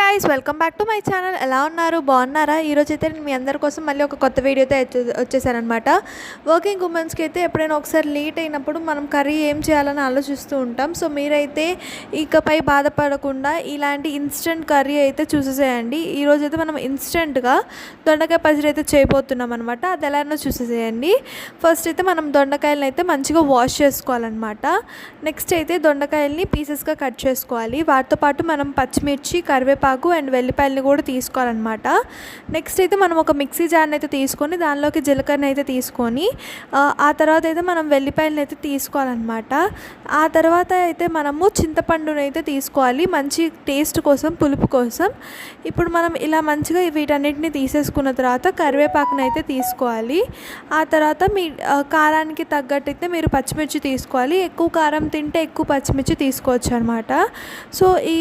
Guys welcome back to my channel ఎలా ఉన్నారు? బాగున్నారా? ఈరోజు అయితే నేను మీ అందరి కోసం మళ్ళీ ఒక కొత్త వీడియోతో వచ్చేసానమాట వర్కింగ్ ఉమెన్స్కి అయితే ఎప్పుడైనా ఒకసారి లేట్ అయినప్పుడు మనం కర్రీ ఏం చేయాలని ఆలోచిస్తూ ఉంటాం. సో మీరైతే ఇకపై బాధపడకుండా ఇలాంటి ఇన్స్టెంట్ కర్రీ అయితే చూసేసేయండి. ఈరోజు అయితే మనం ఇన్స్టెంట్గా దొండకాయ పచ్చడి అయితే చేయబోతున్నాం అనమాట అది ఎలానో చూసేసేయండి. ఫస్ట్ అయితే మనం దొండకాయలను అయితే మంచిగా వాష్ చేసుకోవాలన్నమాట. నెక్స్ట్ అయితే దొండకాయల్ని పీసెస్గా కట్ చేసుకోవాలి. వాటితో పాటు మనం పచ్చిమిర్చి కరివేపాకు అండ్ వెల్లిపాయలని కూడా తీసుకోవాలన్నమాట. నెక్స్ట్ అయితే మనం ఒక మిక్సీ జార్ని అయితే తీసుకొని దానిలోకి జీలకర్ర అయితే తీసుకొని ఆ, తర్వాత అయితే మనం వెల్లిపాయలను అయితే తీసుకోవాలన్నమాట. ఆ తర్వాత అయితే మనము చింతపండును అయితే తీసుకోవాలి మంచి టేస్ట్ కోసం పులుపు కోసం. ఇప్పుడు మనం ఇలా మంచిగా వీటన్నిటిని తీసేసుకున్న తర్వాత కరివేపాకును అయితే తీసుకోవాలి. ఆ తర్వాత మీ కారానికి తగ్గట్టు అయితే మీరు పచ్చిమిర్చి తీసుకోవాలి. ఎక్కువ కారం తింటే ఎక్కువ పచ్చిమిర్చి తీసుకోవచ్చు అనమాట సో ఈ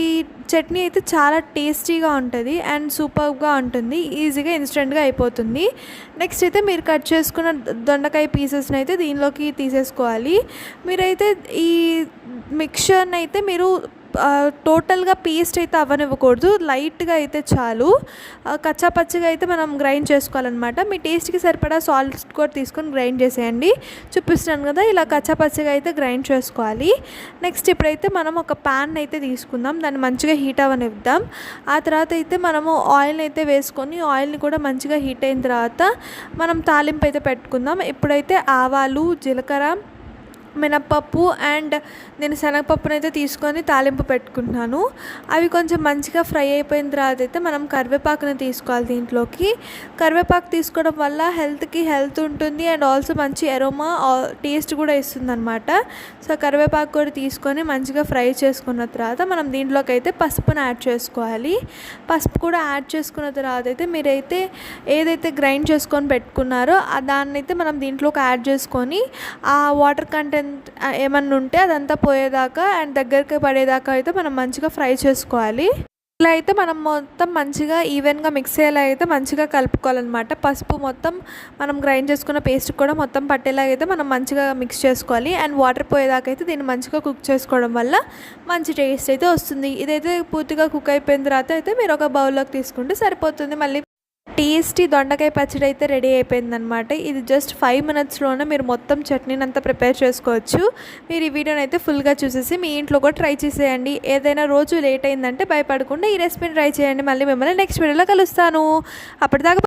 చట్నీ అయితే చాలా టేస్టీగా ఉంటుంది అండ్ సూపర్గా ఉంటుంది ఈజీగా ఇన్స్టెంట్గా అయిపోతుంది. నెక్స్ట్ అయితే మీరు కట్ చేసుకున్న దొండకాయ పీసెస్ని అయితే దీనిలోకి తీసేసుకోవాలి. మీరైతే ఈ మిక్చర్ని అయితే మీరు టోటల్గా పేస్ట్ అయితే అవ్వనివ్వకూడదు. లైట్గా అయితే చాలు. కచ్చాపచ్చిగా కచ్చా పచ్చిగా అయితే మనం గ్రైండ్ చేసుకోవాలన్నమాట. మీ టేస్ట్కి సరిపడా సాల్ట్ కూడా తీసుకొని గ్రైండ్ చేసేయండి. చూపిస్తున్నాను కదా ఇలా కచ్చా పచ్చిగా అయితే గ్రైండ్ చేసుకోవాలి. నెక్స్ట్ ఇప్పుడైతే మనం ఒక ప్యాన్ అయితే తీసుకుందాం. దాన్ని మంచిగా హీట్ అవ్వనిద్దాం. ఆ తర్వాత అయితే మనము ఆయిల్ అయితే వేసుకొని ఆయిల్ని కూడా మంచిగా హీట్ అయిన తర్వాత మనం తాలింపు అయితే పెట్టుకుందాం. ఇప్పుడైతే ఆవాలు జీలకర్ర మినప్పప్పు అండ్ నేను శనగపప్పును అయితే తీసుకొని తాలింపు పెట్టుకుంటున్నాను. అవి కొంచెం మంచిగా ఫ్రై అయిపోయిన తర్వాత అయితే మనం కరివేపాకుని తీసుకోవాలి దీంట్లోకి. కరివేపాకు తీసుకోవడం వల్ల హెల్త్కి హెల్త్ ఉంటుంది అండ్ ఆల్సో మంచి ఎరోమా టేస్ట్ కూడా ఇస్తుందన్నమాట. సో కరివేపాకు కూడా తీసుకొని మంచిగా ఫ్రై చేసుకున్న తర్వాత మనం దీంట్లోకి అయితే పసుపుని యాడ్ చేసుకోవాలి. పసుపు కూడా యాడ్ చేసుకున్న తర్వాత అయితే మీరైతే ఏదైతే గ్రైండ్ చేసుకొని పెట్టుకున్నారో దాన్నైతే దాన్ని అయితే మనం దీంట్లోకి యాడ్ చేసుకొని ఆ వాటర్ కంటెంట్ ఏమన్నా ఉంటే అదంతా పోయేదాకా అండ్ దగ్గరికి పడేదాకా అయితే మనం మంచిగా ఫ్రై చేసుకోవాలి. ఇలా అయితే మనం మొత్తం మంచిగా ఈవెన్గా మిక్స్ అయ్యేలా అయితే మంచిగా కలుపుకోవాలన్నమాట. పసుపు మొత్తం మనం గ్రైండ్ చేసుకున్న పేస్ట్ కూడా మొత్తం పట్టేలాగా అయితే మనం మంచిగా మిక్స్ చేసుకోవాలి. అండ్ వాటర్ పోయేదాకా అయితే దీన్ని మంచిగా కుక్ చేసుకోవడం వల్ల మంచి టేస్ట్ అయితే వస్తుంది. ఇదైతే పూర్తిగా కుక్ అయిపోయిన తర్వాత అయితే మీరు ఒక బౌల్లోకి తీసుకుంటే సరిపోతుంది. మళ్ళీ టేస్టీ దొండకాయ పచ్చడి అయితే రెడీ అయిపోయిందనమాట ఇది జస్ట్ ఫైవ్ మినిట్స్లోనే మీరు మొత్తం చట్నీని అంతా ప్రిపేర్ చేసుకోవచ్చు. మీరు ఈ వీడియోని అయితే ఫుల్గా చూసేసి మీ ఇంట్లో కూడా ట్రై చేసేయండి. ఏదైనా రోజు లేట్ అయిందంటే భయపడకుండా ఈ రెసిపీని ట్రై చేయండి. మళ్ళీ మిమ్మల్ని నెక్స్ట్ వీడియోలో కలుస్తాను. అప్పటిదాకా